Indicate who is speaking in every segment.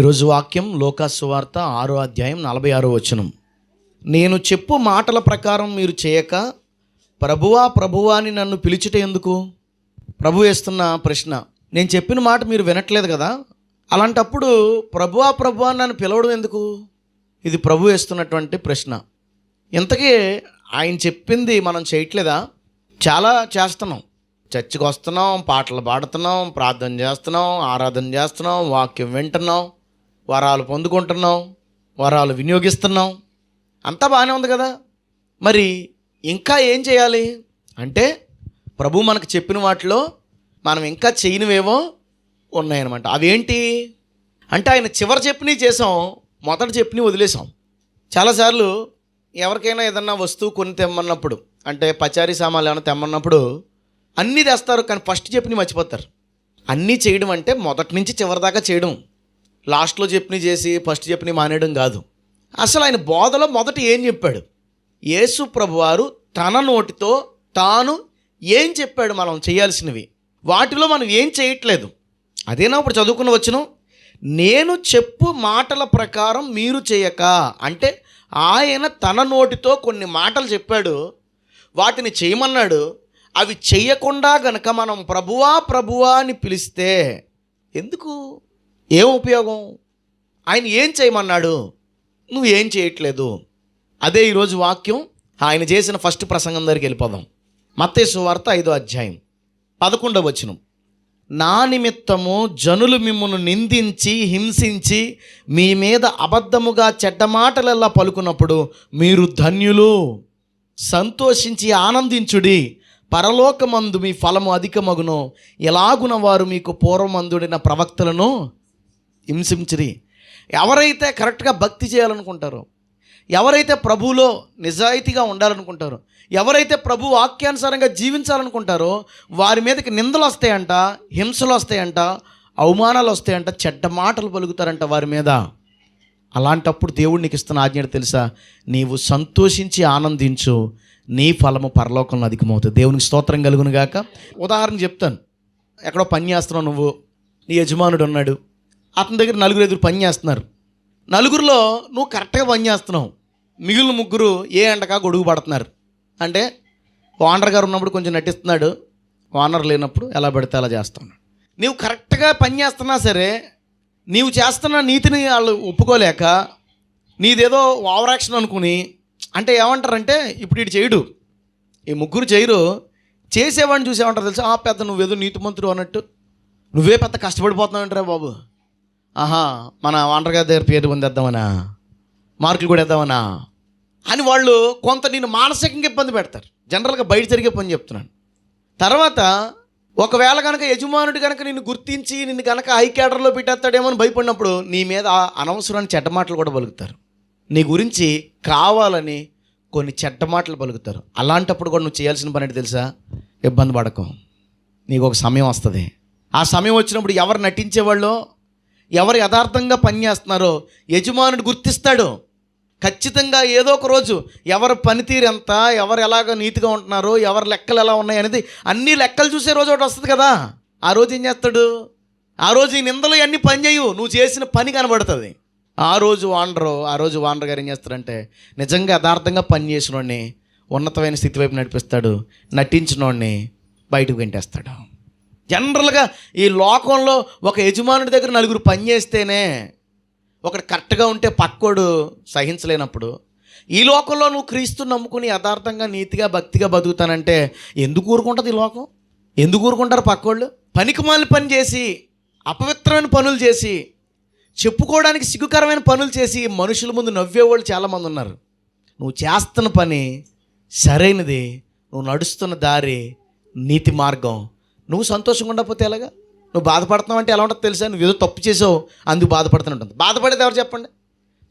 Speaker 1: ఈరోజు వాక్యం లోకాసువార్త ఆరో అధ్యాయం నలభై ఆరో వచనం. నేను చెప్పు మాటల ప్రకారం మీరు చేయక ప్రభువా ప్రభువా అని నన్ను పిలిచిట ఎందుకు? ప్రభు వేస్తున్న ప్రశ్న. నేను చెప్పిన మాట మీరు వినట్లేదు కదా? అలాంటప్పుడు ప్రభువా ప్రభువా నన్ను పిలవడం ఎందుకు? ఇది ప్రభు వేస్తున్నటువంటి ప్రశ్న. ఇంతకీ ఆయన చెప్పింది మనం చేయట్లేదా? చాలా చేస్తున్నాం. చర్చికి వస్తున్నాం పాటలు పాడుతున్నాం ప్రార్థన చేస్తున్నాం ఆరాధన చేస్తున్నాం వాక్యం వింటున్నాం. వరాలు పొందుకుంటున్నాం వరాలు వినియోగిస్తున్నాం. అంతా బాగానే ఉంది కదా? మరి ఇంకా ఏం చేయాలి? అంటే ప్రభు మనకు చెప్పిన వాటిలో మనం ఇంకా చేయనివేమో ఉన్నాయన్నమాట. అవేంటి? అంటే ఆయన చివరి చెప్పినవి చేసాం మొదట చెప్పినవి వదిలేసాం. చాలాసార్లు ఎవరికైనా ఏదన్నా వస్తువు కొని తెమ్మన్నప్పుడు అంటే పచారీ సామాన్లు ఏమైనా తెమ్మన్నప్పుడు అన్నీ తెస్తారు కానీ ఫస్ట్ చెప్పిన మర్చిపోతారు. అన్నీ చేయడం అంటే మొదటి నుంచి చివరి దాకా చేయడం. లాస్ట్లో చెప్పినవి చేసి ఫస్ట్ చెప్పినవి మానేయడం కాదు. అసలు ఆయన బోధలో మొదట ఏం చెప్పాడు? యేసు ప్రభువారు తన నోటితో తాను ఏం చెప్పాడు మనం చేయాల్సినవి? వాటిలో మనం ఏం చేయట్లేదు? అదేనా ఇప్పుడు చదువుకుని వచ్చిన నేను చెప్పు మాటల ప్రకారం మీరు చేయక. అంటే ఆయన తన నోటితో కొన్ని మాటలు చెప్పాడు. వాటిని చేయమన్నాడు. అవి చెయ్యకుండా గనక మనం ప్రభువా ప్రభువా అని పిలిస్తే ఎందుకు? ఏం ఉపయోగం? ఆయన ఏం చేయమన్నాడు? నువ్వు ఏం చేయట్లేదు. అదే ఈరోజు వాక్యం. ఆయన చేసిన ఫస్ట్ ప్రసంగం దగ్గరికి వెళ్ళిపోదాం. మత్తేసు వార్త ఐదో అధ్యాయం. పదకొండవ వచనం. నా నిమిత్తము జనులు మిమ్మల్ని నిందించి హింసించి మీ మీద అబద్ధముగా చెడ్డమాటలల్లా పలుకున్నప్పుడు మీరు ధన్యులు. సంతోషించి ఆనందించుడి. పరలోకమందు మీ ఫలము అధికమగును. ఎలాగున వారు మీకు పూర్వమందుడిన ప్రవక్తలను హింసించిరి. ఎవరైతే కరెక్ట్గా భక్తి చేయాలనుకుంటారో ఎవరైతే ప్రభువులో నిజాయితీగా ఉండాలనుకుంటారో ఎవరైతే ప్రభు వాక్యానుసారంగా జీవించాలనుకుంటారో వారి మీదకి నిందలు వస్తాయంట హింసలు వస్తాయంట అవమానాలు వస్తాయంట చెడ్డ మాటలు పలుకుతారంట వారి మీద. అలాంటప్పుడు దేవుడు నీకు ఇస్తున్న ఆజ్ఞ తెలుసా? నీవు సంతోషించి ఆనందించు నీ ఫలము పరలోకంలో అధికమవుతుంది. దేవునికి స్తోత్రం కలుగును గాక. ఉదాహరణ చెప్తాను. ఎక్కడో పని చేస్తున్నావు నువ్వు నీ యజమానుడు ఉన్నాడు. అతని దగ్గర నలుగురు ఎదురు పని చేస్తున్నారు. నలుగురిలో నువ్వు కరెక్ట్గా పని చేస్తున్నావు. మిగిలిన ముగ్గురు ఏ ఎండకా గొడుగు పడుతున్నారు. అంటే ఓనర్ గారు ఉన్నప్పుడు కొంచెం నటిస్తున్నాడు. ఓనర్ లేనప్పుడు ఎలా పడితే అలా చేస్తాను నీవు కరెక్ట్గా పని చేస్తున్నా సరే నీవు చేస్తున్న నీతిని వాళ్ళు ఒప్పుకోలేక నీదేదో ఓవర్ యాక్షన్ అనుకుని అంటే ఏమంటారంటే ఇప్పుడు ఇటు చేయడు. ఈ ముగ్గురు చేయరు. చేసేవాడిని చూసేమంటారు తెలుసు తెలుసా? ఆ పెద్ద నువ్వేదో నీతిమంతుడు అన్నట్టు. నువ్వే పెద్ద కష్టపడిపోతున్నావు బాబు. ఆహా మన వాండర్ గారి దగ్గర పేరు పొందేద్దామనా? మార్కులు కూడా వేద్దామనా? అని వాళ్ళు కొంత నేను మానసికంగా ఇబ్బంది పెడతారు. జనరల్గా బయట జరిగే పని చెప్తున్నాను. తర్వాత ఒకవేళ కనుక యజమానుడు కనుక నిన్ను గుర్తించి నిన్ను కనుక హై క్యాడర్లో పెట్టేస్తాడేమో అని భయపడినప్పుడు నీ మీద అనవసరమైన చెడ్డ మాటలు కూడా పలుకుతారు. నీ గురించి కావాలని కొన్ని చెడ్డ మాటలు పలుకుతారు. అలాంటప్పుడు కూడా నువ్వు చేయాల్సిన పని తెలుసా? ఇబ్బంది పడకు. నీకు ఒక సమయం వస్తుంది. ఆ సమయం వచ్చినప్పుడు ఎవరు నటించేవాళ్ళో? ఎవరు యథార్థంగా పనిచేస్తున్నారో యజమానుడు గుర్తిస్తాడు. ఖచ్చితంగా ఏదో ఒక రోజు ఎవరి పనితీరు ఎంత ఎవరు ఎలాగ నీతిగా ఉంటున్నారో ఎవరి లెక్కలు ఎలా ఉన్నాయి అనేది అన్ని లెక్కలు చూసే రోజు ఒకటి వస్తుంది కదా. ఆ రోజు ఏం చేస్తాడు? ఆ రోజు ఈ నిందలు అన్నీ పని చేయవు నువ్వు చేసిన పని కనబడుతుంది. ఆ రోజు వాండరు ఆ రోజు వాండర్ గారు ఏం చేస్తారంటే నిజంగా యథార్థంగా పని చేసినోడిని ఉన్నతమైన స్థితి వైపు నడిపిస్తాడు నటించినోడిని బయటకు వెంటేస్తాడు. జనరల్గా ఈ లోకంలో ఒక యజమానుడి దగ్గర నలుగురు పని చేస్తేనే ఒకడు కరెక్ట్గా ఉంటే పక్కోడు సహించలేనప్పుడు ఈ లోకంలో నువ్వు క్రీస్తు నమ్ముకుని యథార్థంగా నీతిగా భక్తిగా బతుకుతానంటే ఎందుకు ఊరుకుంటుంది ఈ లోకం? ఎందుకు ఊరుకుంటారు పక్కోళ్ళు? పనికి పని చేసి అపవిత్రమైన పనులు చేసి చెప్పుకోవడానికి సిగ్గుకరమైన పనులు చేసి మనుషుల ముందు నవ్వేవాళ్ళు చాలామంది ఉన్నారు. నువ్వు చేస్తున్న పని సరైనది నువ్వు నడుస్తున్న దారి నీతి మార్గం. నువ్వు సంతోషంగా ఉండకపోతే ఎలాగా? నువ్వు బాధపడుతున్నావు అంటే ఎలా ఉంటుందో తెలుసా? నువ్వు ఏదో తప్పు చేసావు అందుకు బాధపడుతున్నట్టుంది బాధపడేది ఎవరు చెప్పండి?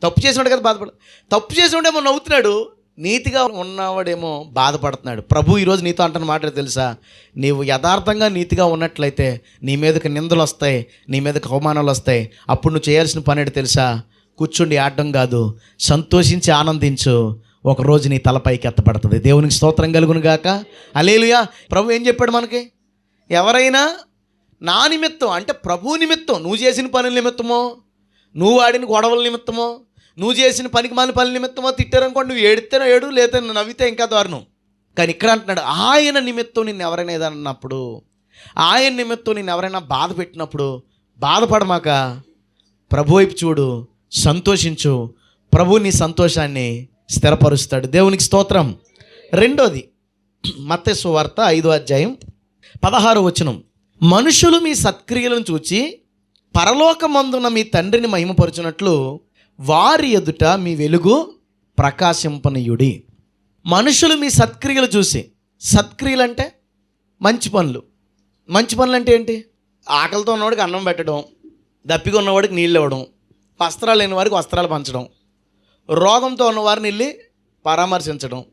Speaker 1: తప్పు చేసినాడు కదా బాధపడ. తప్పు చేసినోడేమో నవ్వుతున్నాడు. నీతిగా ఉన్నవాడేమో బాధపడుతున్నాడు. ప్రభు ఈరోజు నీతో అంటున్న మాట తెలుసా? నీవు యథార్థంగా నీతిగా ఉన్నట్లయితే నీ మీదకి నిందలు వస్తాయి నీ మీదకి అవమానాలు వస్తాయి. అప్పుడు నువ్వు చేయాల్సిన పని ఏంటి తెలుసా? కూర్చుండి ఆడడం కాదు సంతోషించి ఆనందించు. ఒకరోజు నీ తలపైకి ఎత్తపడుతుంది దేవునికి స్తోత్రం కలుగును గాక. అలేలుయా ప్రభు ఏం చెప్పాడు మనకి? ఎవరైనా నా నిమిత్తం అంటే ప్రభు నిమిత్తం నువ్వు చేసిన పనుల నిమిత్తమో నువ్వు ఆడిన గొడవల నిమిత్తమో నువ్వు చేసిన పనికి మాలిన పని నిమిత్తమో తిట్టారనుకోండి నువ్వు ఏడితేనో ఏడు లేదా నవ్వితే ఇంకా దారుణం. కానీ ఇక్కడ అంటున్నాడు ఆయన నిమిత్తం నిన్ను ఎవరైనా ఏదైనా అన్నప్పుడు ఆయన నిమిత్తం నిన్ను ఎవరైనా బాధ పెట్టినప్పుడు బాధపడమాక ప్రభు వైపు చూడు సంతోషించు. ప్రభు నీ సంతోషాన్ని స్థిరపరుస్తాడు. దేవునికి స్తోత్రం. రెండోది మత్స్సు వార్త ఐదో అధ్యాయం పదహారు వచనం. మనుషులు మీ సత్క్రియలను చూచి పరలోకమందున మీ తండ్రిని మహిమపరచునట్లు వారి ఎదుట మీ వెలుగు ప్రకాశింపనీయుడి. మనుషులు మీ సత్క్రియలు చూసి సత్క్రియలు అంటే మంచి పనులు. మంచి పనులు అంటే ఏంటి? ఆకలితో ఉన్నవాడికి అన్నం పెట్టడం దప్పిగా ఉన్నవాడికి నీళ్ళు ఇవ్వడం వస్త్రాలు లేని వారికి వస్త్రాలు పంచడం రోగంతో ఉన్నవారిని వెళ్ళి పరామర్శించడం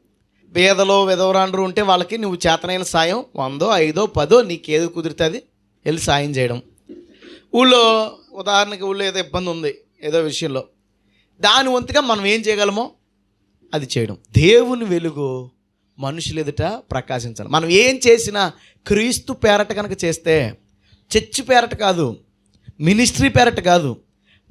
Speaker 1: పేదలో విధవరాండ్రు ఉంటే వాళ్ళకి నువ్వు చేతనైన సాయం వందో ఐదో పదో నీకు ఏది కుదురుతుంది? వెళ్ళి సాయం చేయడం. ఊళ్ళో ఉదాహరణకి ఊళ్ళో ఏదో ఇబ్బంది ఉంది ఏదో విషయంలో. దాని వంతుగా మనం ఏం చేయగలమో? అది చేయడం. దేవుని వెలుగు మనుషులు ఎదుట ప్రకాశించాలి మనం ఏం చేసినా క్రీస్తు పేరట కనుక చేస్తే చర్చి పేరట కాదు మినిస్ట్రీ పేరట కాదు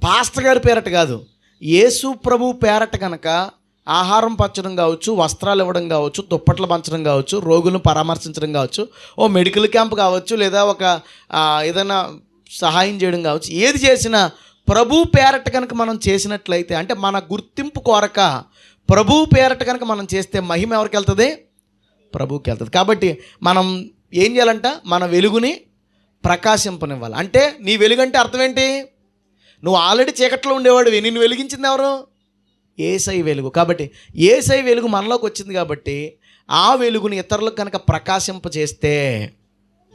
Speaker 1: పాస్టర్ గారి పేరట కాదు యేసు ప్రభు పేరట కనుక ఆహారం పంచడం కావచ్చు వస్త్రాలు ఇవ్వడం కావచ్చు దుప్పట్లు పంచడం కావచ్చు రోగులను పరామర్శించడం కావచ్చు ఓ మెడికల్ క్యాంప్ కావచ్చు లేదా ఒక ఏదైనా సహాయం చేయడం కావచ్చు. ఏది చేసినా ప్రభు పేరట కనుక మనం చేసినట్లయితే అంటే మన గుర్తింపు కోరక ప్రభు పేరట కనుక మనం చేస్తే మహిమ ఎవరికి వెళ్తుంది? ప్రభువుకి వెళ్తుంది. కాబట్టి మనం ఏం చేయాలంట? మన వెలుగుని ప్రకాశింపనివ్వాలి. అంటే నీ వెలుగు అంటే అర్థం ఏంటి? నువ్వు ఆల్రెడీ చీకట్లో ఉండేవాడివి. నిన్ను వెలిగించింది ఎవరు? ఏసై వెలుగు. కాబట్టి ఏసై వెలుగు మనలోకి వచ్చింది కాబట్టి ఆ వెలుగుని ఇతరులకు కనుక ప్రకాశింపజేస్తే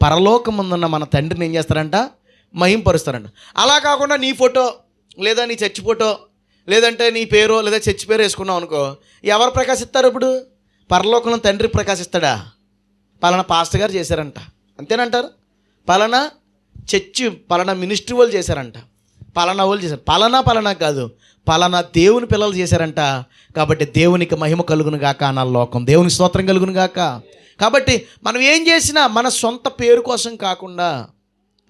Speaker 1: పరలోకముందున్న మన తండ్రిని ఏం చేస్తారంట? మహింపరుస్తారంట. అలా కాకుండా నీ ఫోటో లేదా నీ చర్చి ఫోటో లేదంటే నీ పేరు లేదా చర్చి పేరు వేసుకున్నావు అనుకో ఎవరు ప్రకాశిస్తారు ఇప్పుడు? పరలోకంలో తండ్రి ప్రకాశిస్తాడా? పలానా పాస్టర్ గారు చేశారంట. అంతేనంటారు? పలానా చర్చి పలానా మినిస్ట్రీ వాళ్ళు చేశారంట. పలానా వాళ్ళు చేశారు. పలానా పలానా కాదు. పలానా దేవుని పిల్లలు చేశారంట. కాబట్టి దేవునికి మహిమ కలుగును గాక నా లోకం. దేవునికి స్తోత్రం కలుగును గాక. కాబట్టి మనం ఏం చేసినా మన సొంత పేరు కోసం కాకుండా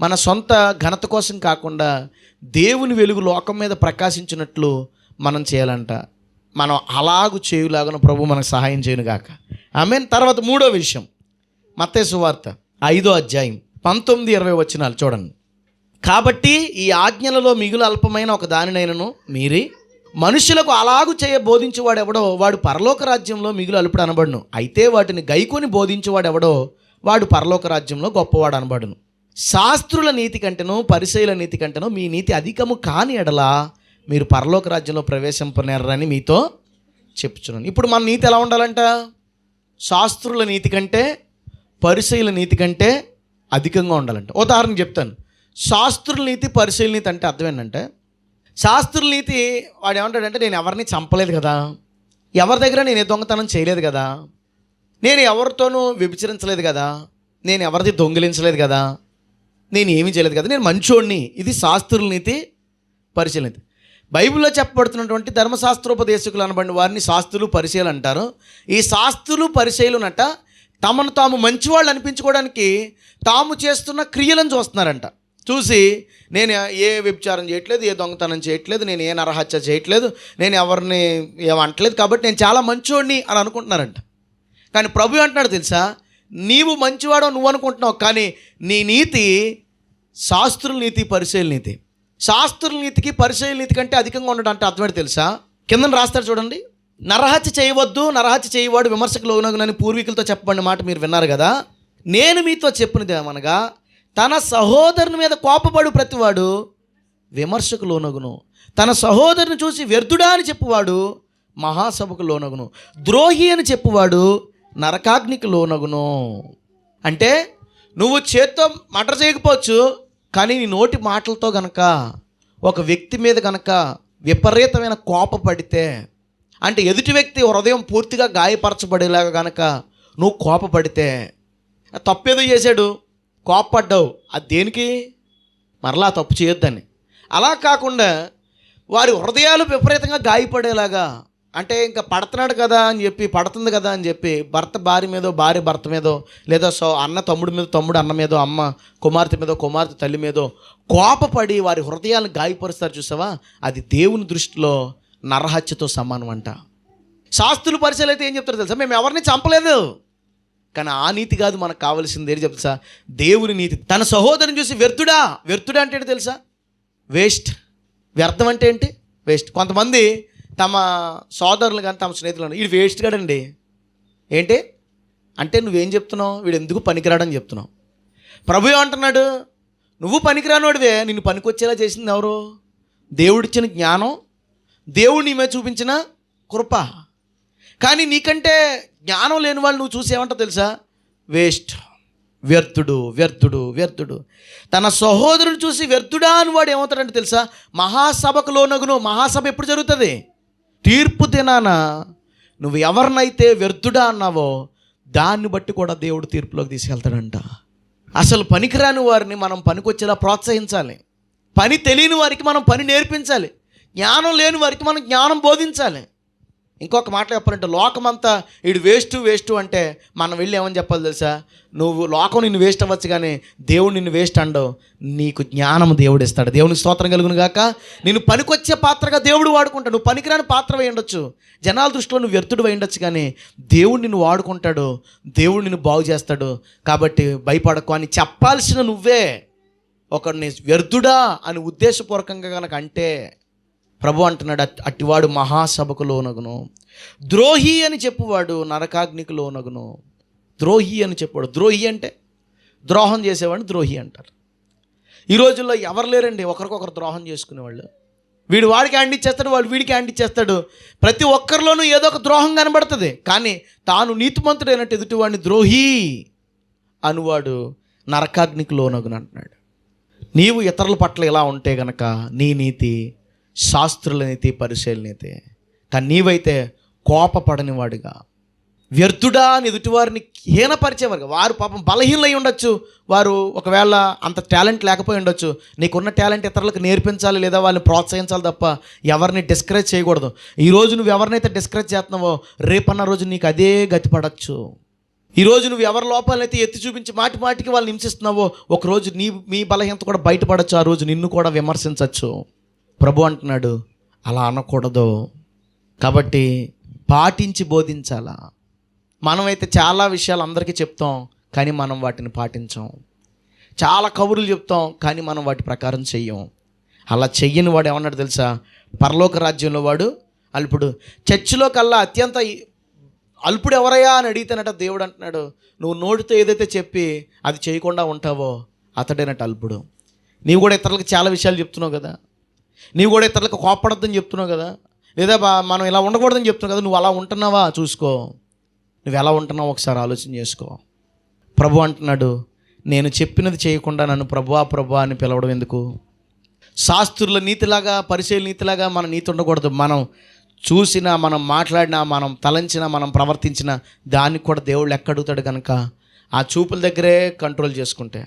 Speaker 1: మన సొంత ఘనత కోసం కాకుండా దేవుని వెలుగు లోకం మీద ప్రకాశించినట్లు మనం చేయాలంట. మనం అలాగు చేయులాగన ప్రభు మనకు సహాయం చేయను గాక. ఆమె తర్వాత మూడో విషయం. మత్తే సువార్త ఐదో అధ్యాయం పంతొమ్మిది ఇరవై వచ్చినాలు చూడండి. కాబట్టి ఈ ఆజ్ఞలలో మిగులు అల్పమైన ఒక దానినైనను మీరి మనుషులకు అలాగు చేయ బోధించేవాడు ఎవడో వాడు పరలోక రాజ్యంలో మిగులు అల్పుడు అనబడును. అయితే వాటిని గైకొని బోధించేవాడు ఎవడో వాడు పరలోక రాజ్యంలో గొప్పవాడు అనబడును. శాస్త్రుల నీతి కంటేనో పరిశైల నీతి కంటేనో మీ నీతి అధికము కాని ఎడలా మీరు పరలోక రాజ్యంలో ప్రవేశింపనేరని మీతో చెప్తున్నాను ఇప్పుడు మన నీతి ఎలా ఉండాలంట? శాస్త్రుల నీతి కంటే పరిశైల నీతి కంటే అధికంగా ఉండాలంట. ఉదాహరణ చెప్తాను. శాస్త్రుల నీతి అంటే అర్థం ఏంటంటే శాస్త్రుల నీతి వాడు ఏమంటాడంటే నేను ఎవరిని చంపలేదు కదా. ఎవరి దగ్గర నేను దొంగతనం చేయలేదు కదా. నేను ఎవరితోనూ విభజించలేదు కదా. నేను ఎవరిది దొంగిలించలేదు కదా. నేను ఏమీ చేయలేదు కదా. నేను మంచోడిని ఇది శాస్త్రుల నీతి బైబిల్లో చెప్పబడుతున్నటువంటి ధర్మశాస్త్రోపదేశకులు అనబడిన వారిని శాస్త్రులు పరిశీలన అంటారు. ఈ శాస్త్రులు పరిశీలనట తమను తాము మంచివాళ్ళు అనిపించుకోవడానికి తాము చేస్తున్న క్రియలను చూస్తున్నారంట. చూసి నేను ఏ వ్యభిచారం చేయట్లేదు ఏ దొంగతనం చేయట్లేదు నేను ఏ నరహత్య చేయట్లేదు నేను ఎవరిని ఏమంటలేదు కాబట్టి నేను చాలా మంచివాడిని అని అనుకుంటున్నారంట. కానీ ప్రభు అంటున్నాడు తెలుసా? నీవు మంచివాడో నువ్వు అనుకుంటున్నావు కానీ నీ నీతి శాస్త్రుల నీతి పరిశీలన నీతి. శాస్త్రుల నీతికి పరిశీలన నీతి కంటే అధికంగా ఉండడం అంటే అర్థమేంటి తెలుసా? కింద రాస్తాడు చూడండి. నరహత్య చేయవద్దు నరహత్య చేయవాడు విమర్శకులు అవునగునని పూర్వీకులతో చెప్పబడిన మాట మీరు విన్నారు కదా? నేను మీతో చెప్పినది ఏమనగా తన సహోదరుని మీద కోపపడు ప్రతివాడు విమర్శకు లోనగును. తన సహోదరుని చూసి వ్యర్థుడా అని చెప్పువాడు మహాసభకు లోనగును. ద్రోహి అని చెప్పువాడు నరకాగ్నికి లోనగును. అంటే నువ్వు చేత్తో మటర్ చేయకపోవచ్చు కానీ నీ నోటి మాటలతో గనక ఒక వ్యక్తి మీద గనక విపరీతమైన కోపపడితే అంటే ఎదుటి వ్యక్తి హృదయం పూర్తిగా గాయపరచబడేలాగా గనక నువ్వు కోపపడితే తప్పేదో చేశాడు. కోపపడ్డావు. అది దేనికి? మరలా తప్పు చేయొద్దని. అలా కాకుండా వారి హృదయాలు విపరీతంగా గాయపడేలాగా అంటే ఇంకా పడుతున్నాడు కదా అని చెప్పి పడుతుంది కదా అని చెప్పి భర్త భార్య మీదో భార్య భర్త మీదో లేదా సో అన్న తమ్ముడి మీద తమ్ముడు అన్న మీదో అమ్మ కుమార్తె మీదో కుమార్తె తల్లి మీదో కోపపడి వారి హృదయాలను గాయపరుస్తారు చూసావా? అది దేవుని దృష్టిలో నరహత్యతో సమానం అంట శాస్త్రులు పరిశీలైతే ఏం చెప్తారో తెలుసా? మేము ఎవరిని చంపలేదు. కానీ ఆ నీతి కాదు మనకు కావాల్సింది. ఏది చెప్తా? దేవుని నీతి. తన సహోదరుని చూసి వ్యర్థుడా? వ్యర్థుడా అంటే తెలుసా? వేస్ట్. వ్యర్థం అంటే ఏంటి? వేస్ట్. కొంతమంది తమ సోదరులు కానీ తమ స్నేహితులు వీడు వేస్ట్ కాడండి. ఏంటి? అంటే నువ్వేం చెప్తున్నావు? వీడు ఎందుకు పనికిరాడని చెప్తున్నావు? ప్రభు ఏమంటున్నాడు నువ్వు పనికిరానోడివే నిన్ను పనికొచ్చేలా చేసింది ఎవరు? దేవుడిచ్చిన జ్ఞానం దేవుడు నీ మీద చూపించిన కృప. కానీ నీకంటే జ్ఞానం లేని వాళ్ళు నువ్వు చూసి తెలుసా? వేస్ట్. వ్యర్థుడు వ్యర్థుడు వ్యర్థుడు. తన సహోదరుడు చూసి వ్యర్థుడా అని వాడు ఏమవుతాడంటే తెలుసా? మహాసభకు లోనగును. మహాసభ ఎప్పుడు జరుగుతుంది? తీర్పు దినాన. నువ్వు ఎవరినైతే వ్యర్థుడా అన్నావో దాన్ని బట్టి కూడా దేవుడు తీర్పులోకి తీసుకెళ్తాడంట. అసలు పనికిరాని వారిని మనం పనికొచ్చేలా ప్రోత్సహించాలి. పని తెలియని వారికి మనం పని నేర్పించాలి. జ్ఞానం లేని వారికి మనం జ్ఞానం బోధించాలి. ఇంకొక మాట చెప్పాలంటే లోకమంతా వీడు వేస్ట్ వేస్ట్ అంటే మనం వెళ్ళి ఏమని చెప్పాలి తెలుసా? నువ్వు లోకం నిన్ను వేస్ట్ అవ్వచ్చు కానీ దేవుడు నిన్ను వేస్ట్ అండవు. నీకు జ్ఞానం దేవుడు ఇస్తాడు. దేవునికి స్తోత్రం కలుగును గాక. నేను పనికొచ్చే పాత్రగా దేవుడు వాడుకుంటాడు. నువ్వు పనికిరాని పాత్ర వేయండొచ్చు జనాల దృష్టిలో నువ్వు వ్యర్థుడు వేయండొచ్చు కానీ దేవుడు నిన్ను వాడుకుంటాడు. దేవుడు నిన్ను బాగు చేస్తాడు. కాబట్టి భయపడకు అని చెప్పాల్సిన నువ్వే. ఒకడిని వ్యర్థుడా అని ఉద్దేశపూర్వకంగా కనుక అంటే ప్రభు అంటున్నాడు అట్టివాడు మహాసభకు లోనగును. ద్రోహి అని చెప్పువాడు నరకాగ్నికి లోనగును. ద్రోహి అని చెప్పాడు ద్రోహి అంటే ద్రోహం చేసేవాడిని ద్రోహి అంటారు. ఈ రోజుల్లో ఎవరు లేరండి? ఒకరికొకరు ద్రోహం చేసుకునేవాళ్ళు. వీడు వాడికి హ్యాండ్ ఇచ్చేస్తాడు వాడు వీడికి హ్యాండ్ ఇచ్చేస్తాడు. ప్రతి ఒక్కరిలోనూ ఏదో ఒక ద్రోహం కనబడుతుంది. కానీ తాను నీతిమంతుడైనట్టు ఎదుటివాడిని ద్రోహి అనువాడు నరకాగ్నికి లోనగును అంటున్నాడు. నీవు ఇతరుల పట్ల ఇలా ఉంటే గనక నీ నీతి శాస్త్రులనైతే పరిశీలనైతే కానీ నీవైతే కోపపడని వాడుగా వ్యర్థుడా అని ఎదుటివారిని హీనపరిచేవారు వారు పాపం బలహీనలై ఉండొచ్చు. వారు ఒకవేళ అంత టాలెంట్ లేకపోయి ఉండొచ్చు. నీకున్న టాలెంట్ ఇతరులకు నేర్పించాలి లేదా వాళ్ళని ప్రోత్సహించాలి తప్ప ఎవరిని డిస్కరేజ్ చేయకూడదు. ఈ రోజు నువ్వు ఎవరినైతే డిస్కరేజ్ చేస్తున్నావో రేపన్న రోజు నీకు అదే గతి పడచ్చు. ఈరోజు నువ్వు ఎవరి లోపాలైతే ఎత్తి చూపించి మాటి మాటికి వాళ్ళని హింసిస్తున్నావో ఒకరోజు నీ మీ బలహీనత కూడా బయటపడచ్చు. ఆ రోజు నిన్ను కూడా విమర్శించవచ్చు ప్రభు అంటున్నాడు అలా అనకూడదు. కాబట్టి పాటించి బోధించాలా? మనమైతే చాలా విషయాలు అందరికీ చెప్తాం కానీ మనం వాటిని పాటించాం. చాలా కబుర్లు చెప్తాం కానీ మనం వాటి ప్రకారం చెయ్యం. అలా చెయ్యని వాడు ఏమన్నాడు తెలుసా? పరలోక రాజ్యంలో వాడు అల్పుడు చర్చిలో కల్లా అత్యంత అల్పుడు ఎవరయ్యా అని అడిగితేనట దేవుడు అంటున్నాడు నువ్వు నోటితో ఏదైతే చెప్పి అది చేయకుండా ఉంటావో అతడేనట అల్పుడు. నీవు కూడా ఇతరులకు చాలా విషయాలు చెప్తున్నావు కదా. నీవు కూడా ఇతరులకు కోపడద్దని చెప్తున్నావు కదా. లేదా బా- మనం ఇలా ఉండకూడదని చెప్తున్నావు కదా నువ్వు అలా ఉంటున్నావా? చూసుకో. నువ్వు ఎలా ఉంటున్నావు ఒకసారి ఆలోచన చేసుకో. ప్రభు అంటున్నాడు నేను చెప్పినది చేయకుండా నన్ను ప్రభువా ప్రభు అని పిలవడం ఎందుకు? శాస్త్రుల నీతిలాగా పరిశీలన నీతిలాగా మన నీతి ఉండకూడదు. మనం చూసినా మనం మాట్లాడినా మనం తలంచినా మనం ప్రవర్తించిన దానికి కూడా దేవుడు ఎక్కడుగుతాడు అడుగుతాడు కనుక ఆ చూపుల దగ్గరే కంట్రోల్ చేసుకుంటే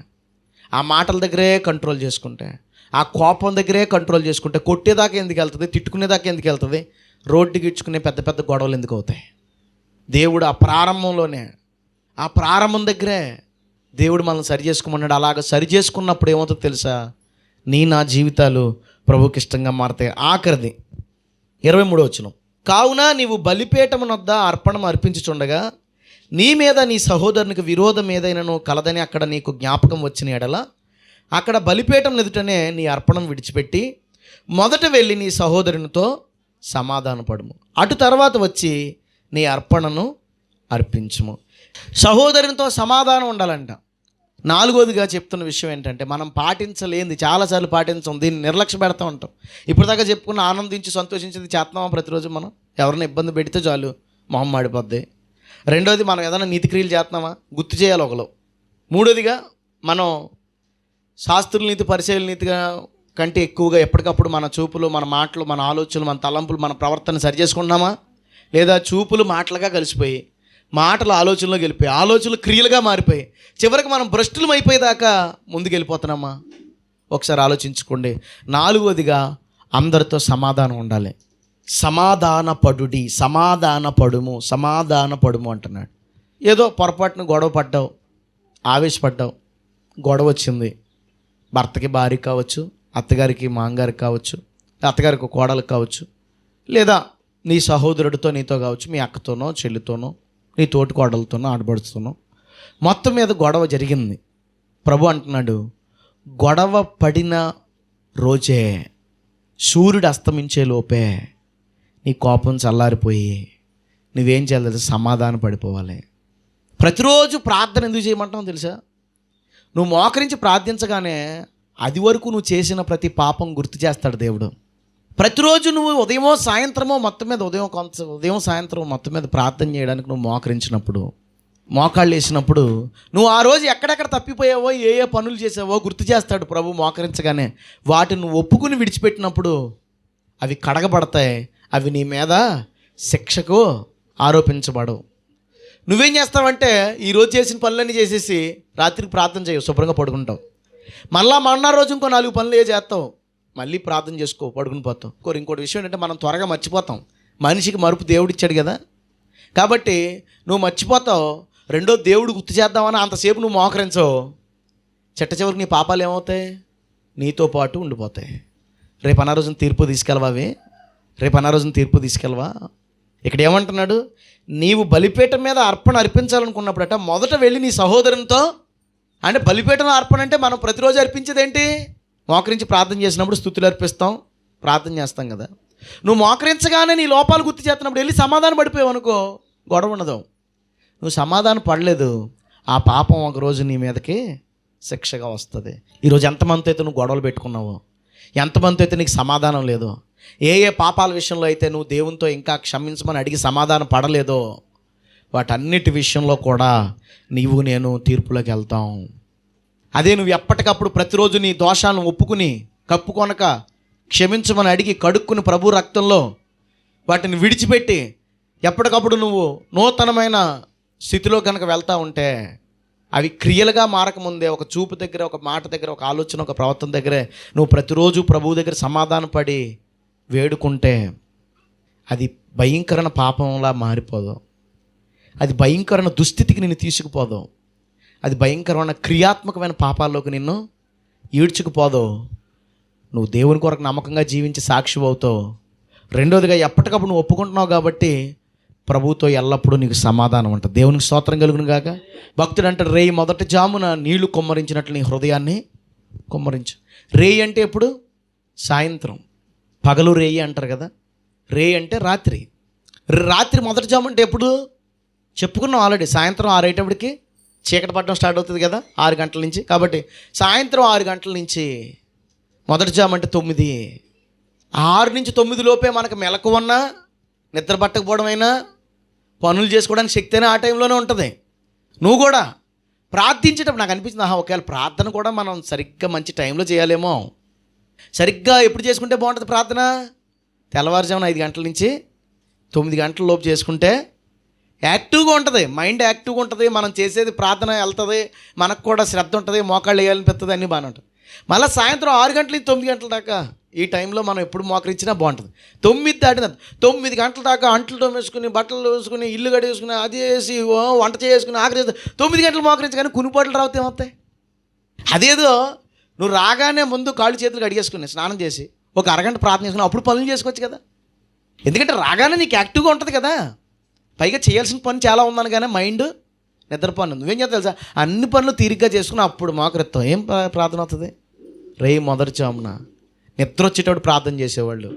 Speaker 1: ఆ మాటల దగ్గరే కంట్రోల్ చేసుకుంటే ఆ కోపం దగ్గరే కంట్రోల్ చేసుకుంటే కొట్టేదాకా ఎందుకు వెళ్తుంది తిట్టుకునేదాకా ఎందుకు వెళ్తుంది? రోడ్డుకి ఇచ్చుకునే పెద్ద పెద్ద గొడవలు ఎందుకు అవుతాయి? దేవుడు ఆ ప్రారంభంలోనే ఆ ప్రారంభం దగ్గరే దేవుడు మనల్ని సరి చేసుకోమన్నాడు అలాగ సరి చేసుకున్నప్పుడు ఏమవుతుందో తెలుసా? నీ నా జీవితాలు ప్రభుకి ఇష్టంగా మారతాయి. ఆఖరిది ఇరవై మూడో వచ్చిన కావున నీవు బలిపీఠమునొద్ద అర్పణం అర్పించుచుండగా నీ మీద నీ సహోదరునికి విరోధం ఏదైనాను కలదని అక్కడ నీకు జ్ఞాపకం వచ్చిన ఎడల అక్కడ బలిపీఠం ఎదుటనే నీ అర్పణం విడిచిపెట్టి మొదట వెళ్ళి నీ సహోదరునితో సమాధానపడము. అటు తర్వాత వచ్చి నీ అర్పణను అర్పించుము. సహోదరునితో సమాధానం ఉండాలంట. నాలుగోదిగా చెప్తున్న విషయం ఏంటంటే మనం పాటించలేంది చాలాసార్లు పాటించం దీన్ని నిర్లక్ష్య పెడతా ఉంటాం. ఇప్పుడు దాకా చెప్పుకున్న ఆనందించి సంతోషించింది చేస్తున్నామా ప్రతిరోజు మనం? ఎవరిని ఇబ్బంది పెడితే చాలు మొహం మాడిపోద్ది. రెండోది మనం ఏదైనా నీతి క్రియలు చేస్తున్నామా? గుర్తు చేయాలి ఒకలో. మూడోదిగా మనం శాస్త్రుల నీతి పరిశీలన నీతిగా కంటే ఎక్కువగా ఎప్పటికప్పుడు మన చూపులు మన మాటలు మన ఆలోచనలు మన తలంపులు మన ప్రవర్తన సరి చేసుకుంటున్నామా? లేదా చూపులు మాటలుగా కలిసిపోయి మాటలు ఆలోచనలో గెలిపోయి ఆలోచనలు క్రియలుగా మారిపోయి చివరికి మనం భ్రష్టులం అయిపోయేదాకా ముందుకు వెళ్ళిపోతున్నామా ఒకసారి ఆలోచించుకోండి. నాలుగవదిగా అందరితో సమాధానం ఉండాలి. సమాధాన పడుడి సమాధాన పడుము సమాధాన పడుము అంటున్నాడు. ఏదో పొరపాటున గొడవ పడ్డావు ఆవేశపడ్డావు గొడవ వచ్చింది. భర్తకి భార్య కావచ్చు అత్తగారికి మాంగారికి కావచ్చు అత్తగారికి కోడలకు కావచ్చు లేదా నీ సహోదరుడితో నీతో కావచ్చు మీ అక్కతోనో చెల్లితోనో నీ తోటి కోడలతోనో ఆడబడుతోనో మొత్తం మీద గొడవ జరిగింది. ప్రభు అంటున్నాడు గొడవ పడిన రోజే సూర్యుడు అస్తమించే లోపే నీ కోపం చల్లారిపోయి నువ్వేం చేయాలి తెలుసా? సమాధాన పడిపోవాలి. ప్రతిరోజు ప్రార్థన ఎందుకు చేయమంటావు తెలుసా? నువ్వు మోకరించి ప్రార్థించగానే అది వరకు నువ్వు చేసిన ప్రతి పాపం గుర్తు చేస్తాడు దేవుడు. ప్రతిరోజు నువ్వు ఉదయమో సాయంత్రమో మొత్తం మీద ఉదయం కొంత ఉదయం సాయంత్రం మొత్తం మీద ప్రార్థన చేయడానికి నువ్వు మోకరించినప్పుడు మోకాళ్ళు వేసినప్పుడు నువ్వు ఆ రోజు ఎక్కడెక్కడ తప్పిపోయావో ఏ ఏ పనులు చేసావో గుర్తు చేస్తాడు ప్రభు మోకరించగానే. వాటిని నువ్వు ఒప్పుకుని విడిచిపెట్టినప్పుడు అవి కడగబడతాయి అవి నీ మీద శిక్షకు ఆరోపించబడవు. నువ్వేం చేస్తావంటే ఈరోజు చేసిన పనులన్నీ చేసేసి రాత్రికి ప్రార్థన చేయవు శుభ్రంగా పడుకుంటావు. మళ్ళా మొన్న రోజు ఇంకో నాలుగు పనులు ఏ చేస్తావు? మళ్ళీ ప్రార్థన చేసుకో పడుకుని పోతావు. ఇంకోటి ఇంకోటి విషయం ఏంటంటే మనం త్వరగా మర్చిపోతాం. మనిషికి మరుపు దేవుడు ఇచ్చాడు కదా. కాబట్టి నువ్వు మర్చిపోతావు రెండో దేవుడు గుర్తు చేద్దామని అంతసేపు నువ్వు మోకరించవు చెట్ట చివరికి నీ పాపాలు ఏమవుతాయి? నీతో పాటు ఉండిపోతాయి. రేపు అన్న రోజున తీర్పు తీసుకెళ్ళవా అవి? రేపు అన్న రోజున తీర్పు తీసుకెళ్ళవా? ఇక్కడ ఏమంటున్నాడు నీవు బలిపీఠం మీద అర్పణ అర్పించాలనుకున్నప్పుడట మొదట వెళ్ళి నీ సహోదరునితో అంటే బలిపీఠం అర్పణ అంటే మనం ప్రతిరోజు అర్పించేది ఏంటి మోకరించి ప్రార్థన చేసినప్పుడు స్థుతులు అర్పిస్తాం ప్రార్థన చేస్తాం కదా. నువ్వు మోకరించగానే నీ లోపాలు గుర్తు చేస్తున్నప్పుడు వెళ్ళి సమాధానం పడిపోయావు అనుకో గొడవ ఉండదు. నువ్వు సమాధానం పడలేదు. ఆ పాపం ఒక రోజు నీ మీదకి శిక్షగా వస్తుంది. ఈరోజు ఎంతమంది అయితే నువ్వు గొడవలు పెట్టుకున్నావో ఎంతమంది అయితే నీకు సమాధానం లేదో ఏ ఏ పాపాల విషయంలో అయితే నువ్వు దేవునితో ఇంకా క్షమించమని అడిగి సమాధానం పడలేదో వాటన్నిటి విషయంలో కూడా నీవు నేను తీర్పులోకి వెళ్తాం. అదే నువ్వు ఎప్పటికప్పుడు ప్రతిరోజు నీ దోషాలను ఒప్పుకుని కప్పుకొనక క్షమించమని అడిగి కడుక్కుని ప్రభు రక్తంలో వాటిని విడిచిపెట్టి ఎప్పటికప్పుడు నువ్వు నూతనమైన స్థితిలో కనుక వెళ్తూ ఉంటే అవి క్రియలుగా మారకముందే ఒక చూపు దగ్గర ఒక మాట దగ్గర ఒక ఆలోచన ఒక ప్రవర్తన దగ్గరే నువ్వు ప్రతిరోజు ప్రభువు దగ్గర సమాధానపడి వేడుకుంటే అది భయంకరణ పాపంలా మారిపోదు. అది భయంకరణ దుస్థితికి నిన్ను తీసుకుపోదు. అది భయంకరమైన క్రియాత్మకమైన పాపాల్లోకి నిన్ను ఈడ్చుకుపోదు. నువ్వు దేవుని కొరకు నమ్మకంగా జీవించి సాక్షి అవుతావు రెండోదిగా ఎప్పటికప్పుడు నువ్వు ఒప్పుకుంటున్నావు కాబట్టి ప్రభుతో ఎల్లప్పుడూ నీకు సమాధానం ఉంటుంది. దేవునికి స్తోత్రం కలుగును గాక. భక్తుడు అంటే రేయి మొదటి జామున నీళ్ళు కుమ్మరించినట్లు నీ హృదయాన్ని కుమ్మరించు. రేయి అంటే ఎప్పుడు? సాయంత్రం. పగలు రేయి అంటారు కదా. రే అంటే రాత్రి. రాత్రి మొదటి జాము అంటే ఎప్పుడు? చెప్పుకున్నాం ఆల్రెడీ సాయంత్రం ఆరేటప్పటికి చీకటి పట్టడం స్టార్ట్ అవుతుంది కదా ఆరు గంటల నుంచి. కాబట్టి సాయంత్రం ఆరు గంటల నుంచి మొదటి జాము అంటే తొమ్మిది. ఆరు నుంచి తొమ్మిది లోపే మనకు మెలకువన్నా నిద్ర పట్టకపోవడం అయినా పనులు చేసుకోవడానికి శక్తి అయినా ఆ టైంలోనే ఉంటుంది. నువ్వు కూడా ప్రార్థించేటప్పుడు నాకు అనిపించింది ఆహా ఒకవేళ ప్రార్థన కూడా మనం సరిగ్గా మంచి టైంలో చేయాలేమో. సరిగ్గా ఎప్పుడు చేసుకుంటే బాగుంటుంది ప్రార్థన? తెల్లవారుజామున ఐదు గంటల నుంచి తొమ్మిది గంటల లోపు చేసుకుంటే యాక్టివ్గా ఉంటుంది. మైండ్ యాక్టివ్గా ఉంటుంది. మనం చేసేది ప్రార్థన వెళ్తుంది. మనకు కూడా శ్రద్ధ ఉంటుంది. మోకాళ్ళు వేయాలనిపిస్తుంది అన్నీ బాగానే ఉంటుంది. మళ్ళీ సాయంత్రం ఆరు గంటల నుంచి తొమ్మిది గంటల దాకా ఈ టైంలో మనం ఎప్పుడు మోకరించినా బాగుంటుంది. తొమ్మిది దాటిన తొమ్మిది గంటల దాకా అంట్లు తోమేసుకుని బట్టలు వేసుకుని ఇల్లు కడిగేసుకుని అది వేసి ఓ వంట చేసుకుని ఆఖరి తొమ్మిది గంటలు మోకరించి కానీ కునిపాట్లు రావుతే ఏమవుతాయి అదేదో నువ్వు రాగానే ముందు కాళ్ళు చేతులు కడిగేసుకుని స్నానం చేసి ఒక అరగంట ప్రార్థన చేసుకుని అప్పుడు పనులు చేసుకోవచ్చు కదా. ఎందుకంటే రాగానే నీకు యాక్టివ్గా ఉంటుంది కదా. పైగా చేయాల్సిన పని చాలా ఉందని కానీ మైండ్ నిద్రపోను. నువ్వేం చేస్తా తెలుసా? అన్ని పనులు తీరిగ్గా చేసుకుని అప్పుడు మాకృత్వం ఏం ప్రార్థన అవుతుంది రే మొదటి చామున నిద్ర వచ్చేటప్పుడు ప్రార్థన చేసేవాళ్ళు.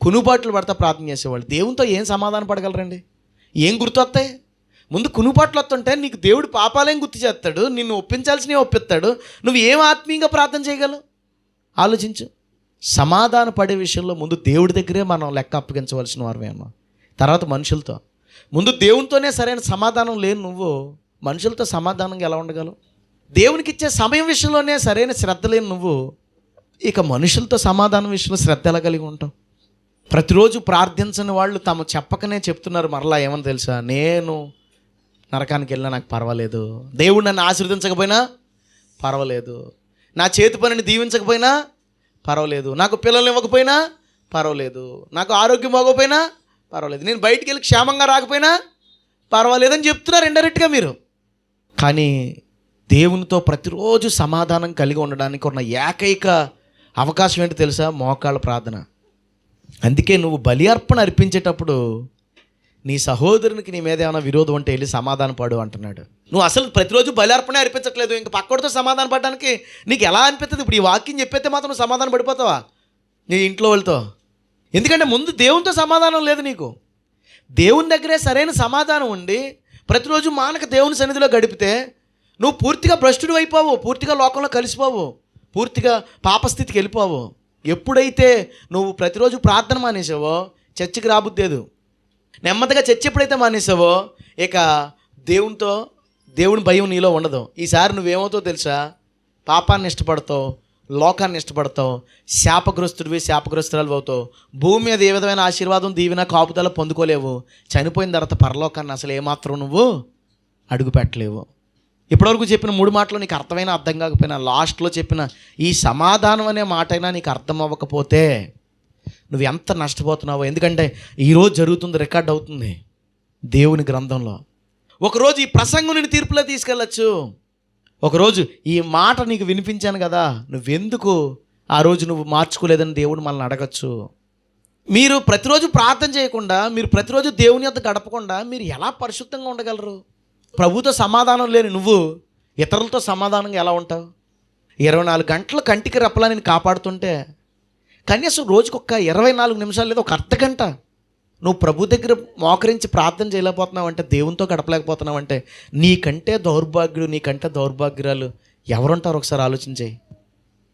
Speaker 1: కునుపాట్లు పడతా ప్రార్థన చేసేవాళ్ళు. దేవునితో ఏం సమాధానం పడగలరండి? ఏం గుర్తొస్తాయి? ముందు కునుపాట్లు వస్తుంటే నీకు దేవుడు పాపాలేం గుర్తు చేస్తాడు నిన్ను ఒప్పించాల్సినవి ఒప్పిస్తాడు నువ్వు ఏం ఆత్మీయంగా ప్రార్థన చేయగలవు? ఆలోచించు. సమాధాన పడే విషయంలో ముందు దేవుడి దగ్గరే మనం లెక్క అప్పగించవలసిన వారమేమో తర్వాత మనుషులతో. ముందు దేవునితోనే సరైన సమాధానం లేని నువ్వు మనుషులతో సమాధానంగా ఎలా ఉండగలవు? దేవునికి ఇచ్చే సమయం విషయంలోనే సరైన శ్రద్ధ లేని నువ్వు ఇక మనుషులతో సమాధానం విషయంలో శ్రద్ధ ఎలా కలిగి ఉంటావు? ప్రతిరోజు ప్రార్థించని వాళ్ళు తాము చెప్పకనే చెప్తున్నారు మరలా ఏమని తెలుసా? నేను నరకానికి వెళ్ళినా నాకు పర్వాలేదు. దేవుడు నన్ను ఆశీర్వదించకపోయినా పర్వాలేదు. నా చేతి పనిని దీవించకపోయినా పర్వాలేదు. నాకు పిల్లలు ఇవ్వకపోయినా పర్వాలేదు. నాకు ఆరోగ్యం అవ్వకపోయినా పర్వాలేదు. నేను బయటికి వెళ్ళి క్షేమంగా రాకపోయినా పర్వాలేదని చెప్తున్నారు ఇండైరెక్ట్గా మీరు. కానీ దేవునితో ప్రతిరోజు సమాధానం కలిగి ఉండడానికి ఉన్న ఏకైక అవకాశం ఏంటో తెలుసా? మోకాళ్ళ ప్రార్థన. అందుకే నువ్వు బలి అర్పణ అర్పించేటప్పుడు నీ సహోదరునికి నీ మీద ఏమైనా విరోధం ఉంటే వెళ్ళి సమాధాన పడు అంటున్నాడు. నువ్వు అసలు ప్రతిరోజు బలి అనిపించట్లేదు అర్పించట్లేదు. ఇంక పక్కడితో సమాధాన పడడానికి నీకు ఎలా అనిపిస్తుంది? ఇప్పుడు ఈ వాక్యం చెప్పేస్తే మాత్రం నువ్వు సమాధానం పడిపోతావా? నీ ఇంట్లో వాళ్ళతో. ఎందుకంటే ముందు దేవునితో సమాధానం లేదు నీకు. దేవుని దగ్గరే సరైన సమాధానం ఉండి ప్రతిరోజు మానక దేవుని సన్నిధిలో గడిపితే నువ్వు పూర్తిగా భ్రష్టుడు అయిపోవు పూర్తిగా లోకంలో కలిసిపోవు పూర్తిగా పాపస్థితికి వెళ్ళిపోవు. ఎప్పుడైతే నువ్వు ప్రతిరోజు ప్రార్థన మానేసావో చర్చికి రాబుద్దేదు నెమ్మదిగా చర్చ ఎప్పుడైతే మానేసావో ఇక దేవునితో దేవుని భయం నీలో ఉండదు. ఈసారి నువ్వేమవుతావు తెలుసా? పాపాన్ని ఇష్టపడతావు లోకాన్ని ఇష్టపడతావు శాపగ్రస్తుడివి శాపగ్రస్తురాలు అవుతావు. భూమి మీద ఏ విధమైన ఆశీర్వాదం దీవెన కాపుదల పొందుకోలేవు. చనిపోయిన తర్వాత పరలోకాన్ని అసలు ఏమాత్రం నువ్వు అడుగు పెట్టలేవు ఇప్పటివరకు చెప్పిన మూడు మాటలు నీకు అర్థమైనా అర్థం కాకపోయినా లాస్ట్లో చెప్పిన ఈ సమాధానం అనే మాట అయినా నీకు అర్థం అవ్వకపోతే నువ్వు ఎంత నష్టపోతున్నావో. ఎందుకంటే ఈరోజు జరుగుతుంది రికార్డ్ అవుతుంది దేవుని గ్రంథంలో. ఒకరోజు ఈ ప్రసంగం నేను తీర్పులో తీసుకెళ్ళచ్చు. ఒకరోజు ఈ మాట నీకు వినిపించాను కదా నువ్వెందుకు ఆ రోజు నువ్వు మార్చుకోలేదని దేవుడు మనల్ని అడగచ్చు. మీరు ప్రతిరోజు ప్రార్థన చేయకుండా మీరు ప్రతిరోజు దేవుని యొక్క గడపకుండా మీరు ఎలా పరిశుద్ధంగా ఉండగలరు? ప్రభుతో సమాధానం లేని నువ్వు ఇతరులతో సమాధానంగా ఎలా ఉంటావు? ఇరవై నాలుగు గంటల కంటికి రెప్పలా నేను కాపాడుతుంటే కనీసం రోజుకి ఒక ఇరవై నాలుగు నిమిషాలు లేదా ఒక అర్ధ గంట నువ్వు ప్రభు దగ్గర మోకరించి ప్రార్థన చేయలేకపోతున్నావు అంటే దేవునితో గడపలేకపోతున్నావు అంటే నీకంటే దౌర్భాగ్యుడు నీకంటే దౌర్భాగ్యురాలు ఎవరుంటారు ఒకసారి ఆలోచించే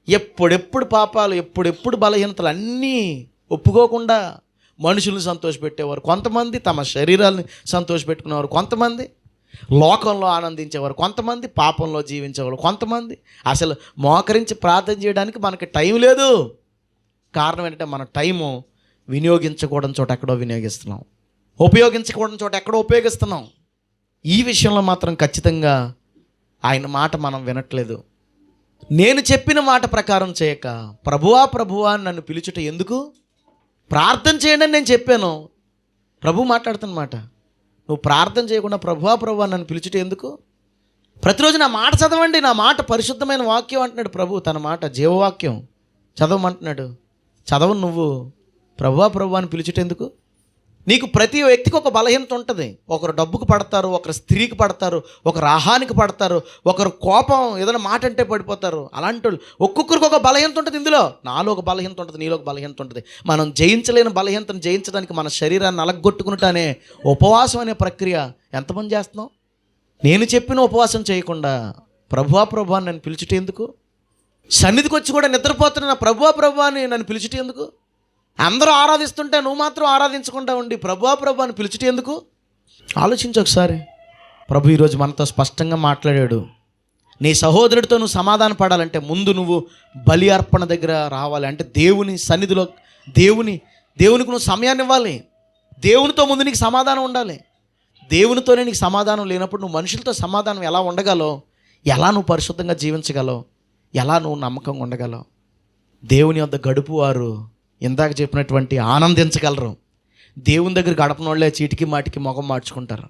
Speaker 1: ఎప్పుడెప్పుడు పాపాలు ఎప్పుడెప్పుడు బలహీనతలు అన్నీ ఒప్పుకోకుండా మనుషులను సంతోషపెట్టేవారు. కొంతమంది తమ శరీరాల్ని సంతోషపెట్టుకునేవారు. కొంతమంది లోకంలో ఆనందించేవారు. కొంతమంది పాపంలో జీవించేవారు. కొంతమంది అసలు మోకరించి ప్రార్థన చేయడానికి మనకి టైం లేదు. కారణం ఏంటంటే మన టైము వినియోగించకూడని చోట ఎక్కడో వినియోగిస్తున్నాం. ఉపయోగించకూడని చోట ఎక్కడో ఉపయోగిస్తున్నాం. ఈ విషయంలో మాత్రం ఖచ్చితంగా ఆయన మాట మనం వినట్లేదు. నేను చెప్పిన మాట ప్రకారం చేయక ప్రభువా ప్రభువా నన్ను పిలుచుట ఎందుకు? ప్రార్థన చేయండి అని నేను చెప్పాను. ప్రభు మాట్లాడుతున్నమాట నువ్వు ప్రార్థన చేయకుండా ప్రభువా ప్రభువా నన్ను పిలుచుట ఎందుకు? ప్రతిరోజు నా మాట చదవండి నా మాట పరిశుద్ధమైన వాక్యం అంటున్నాడు ప్రభు. తన మాట జీవవాక్యం. చదవమంటున్నాడు. చదవను నువ్వు. ప్రభువా ప్రభు అని పిలుచుటెందుకు? నీకు ప్రతి వ్యక్తికి ఒక బలహీనత ఉంటుంది. ఒకరు డబ్బుకు పడతారు ఒకరు స్త్రీకి పడతారు ఒకరు ఆహానికి పడతారు ఒకరు కోపం ఏదైనా మాట అంటే పడిపోతారు. అలాంటి వాళ్ళు ఒక్కొక్కరికి ఒక బలహీనత ఉంటుంది ఇందులో. నాలో ఒక బలహీనత ఉంటుంది నీలో ఒక బలహీనత ఉంటుంది. మనం జయించలేని బలహీనతను జయించడానికి మన శరీరాన్ని అలగొట్టుకున్నట్టనే ఉపవాసం అనే ప్రక్రియ ఎంతమంది చేస్తున్నాం నేను చెప్పిన ఉపవాసం చేయకుండా ప్రభువా ప్రభు అని నేను పిలిచిటేందుకు? ఎందుకు సన్నిధికి వచ్చి కూడా నిద్రపోతున్న నా ప్రభువా ప్రభు అని నన్ను పిలిచిటి ఎందుకు? అందరూ ఆరాధిస్తుంటే నువ్వు మాత్రం ఆరాధించకుండా ఉండి ప్రభువా ప్రభు అని పిలిచిటి ఎందుకు? ఆలోచించు ఒకసారి. ప్రభు ఈరోజు మనతో స్పష్టంగా మాట్లాడాడు. నీ సహోదరుడితో నువ్వు సమాధాన పడాలంటే ముందు నువ్వు బలి అర్పణ దగ్గర రావాలి. అంటే దేవుని సన్నిధిలో దేవుని దేవునికి నువ్వు సమయాన్ని ఇవ్వాలి. దేవునితో ముందు నీకు సమాధానం ఉండాలి. దేవునితోనే నీకు సమాధానం లేనప్పుడు నువ్వు మనుషులతో సమాధానం ఎలా ఉండగలవు? ఎలా నువ్వు పరిశుద్ధంగా జీవించగలవు? ఎలా నువ్వు నమ్మకంగా ఉండగలవు? దేవుని వద్ద గడుపు వారు ఇందాక చెప్పినటువంటి ఆనందించగలరు. దేవుని దగ్గర గడపని వాళ్ళే చీటికి మాటికి ముఖం మార్చుకుంటారు.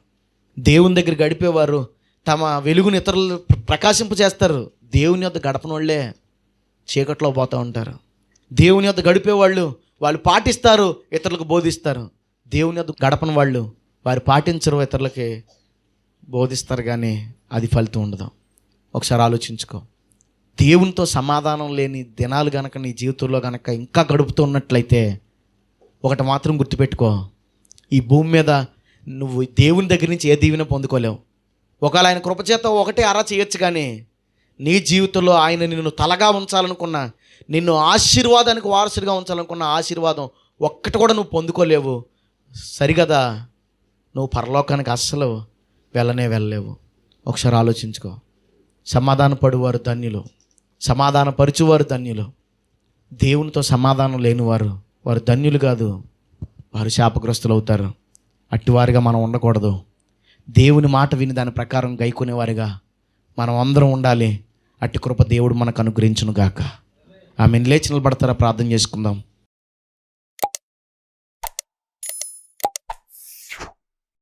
Speaker 1: దేవుని దగ్గర గడిపేవారు తమ వెలుగుని ఇతరులు ప్రకాశింపు చేస్తారు. దేవుని వద్ద గడపన వాళ్ళే చీకట్లో పోతూ ఉంటారు. దేవుని వద్ద గడిపేవాళ్ళు వాళ్ళు పాటిస్తారు ఇతరులకు బోధిస్తారు. దేవుని వద్ద గడపని వాళ్ళు వారు పాటించరు ఇతరులకి బోధిస్తారు కానీ అది ఫలితం ఉండదు. ఒకసారి ఆలోచించుకో. దేవునితో సమాధానం లేని దినాలు గనక నీ జీవితంలో గనక ఇంకా గడుపుతున్నట్లయితే ఒకటి మాత్రం గుర్తుపెట్టుకో. ఈ భూమి మీద నువ్వు దేవుని దగ్గర నుంచి ఏ దీవెన పొందుకోలేవు. ఒకవేళ ఆయన కృపచేత ఒకటే అరా చేయొచ్చు కానీ నీ జీవితంలో ఆయన నిన్ను తలగా ఉంచాలనుకున్న నిన్ను ఆశీర్వాదానికి వారసుడిగా ఉంచాలనుకున్న ఆశీర్వాదం ఒక్కటి కూడా నువ్వు పొందుకోలేవు. సరిగదా? నువ్వు పరలోకానికి అస్సలు వెళ్ళనే వెళ్ళలేవు. ఒకసారి ఆలోచించుకో. సమాధాన పడువారు ధన్యులు. సమాధానపరచువారు ధన్యులు. దేవునితో సమాధానం లేనివారు వారు ధన్యులు కాదు. వారు శాపగ్రస్తులు అవుతారు అట్టివారిగా మనం ఉండకూడదు. దేవుని మాట విని దాని ప్రకారం గైకునేవారిగా మనం అందరం ఉండాలి. అట్టి కృప దేవుడు మనకు అనుగ్రహించును గాక ఆమె లేచి నిలబడతారా? ప్రార్థన చేసుకుందాం.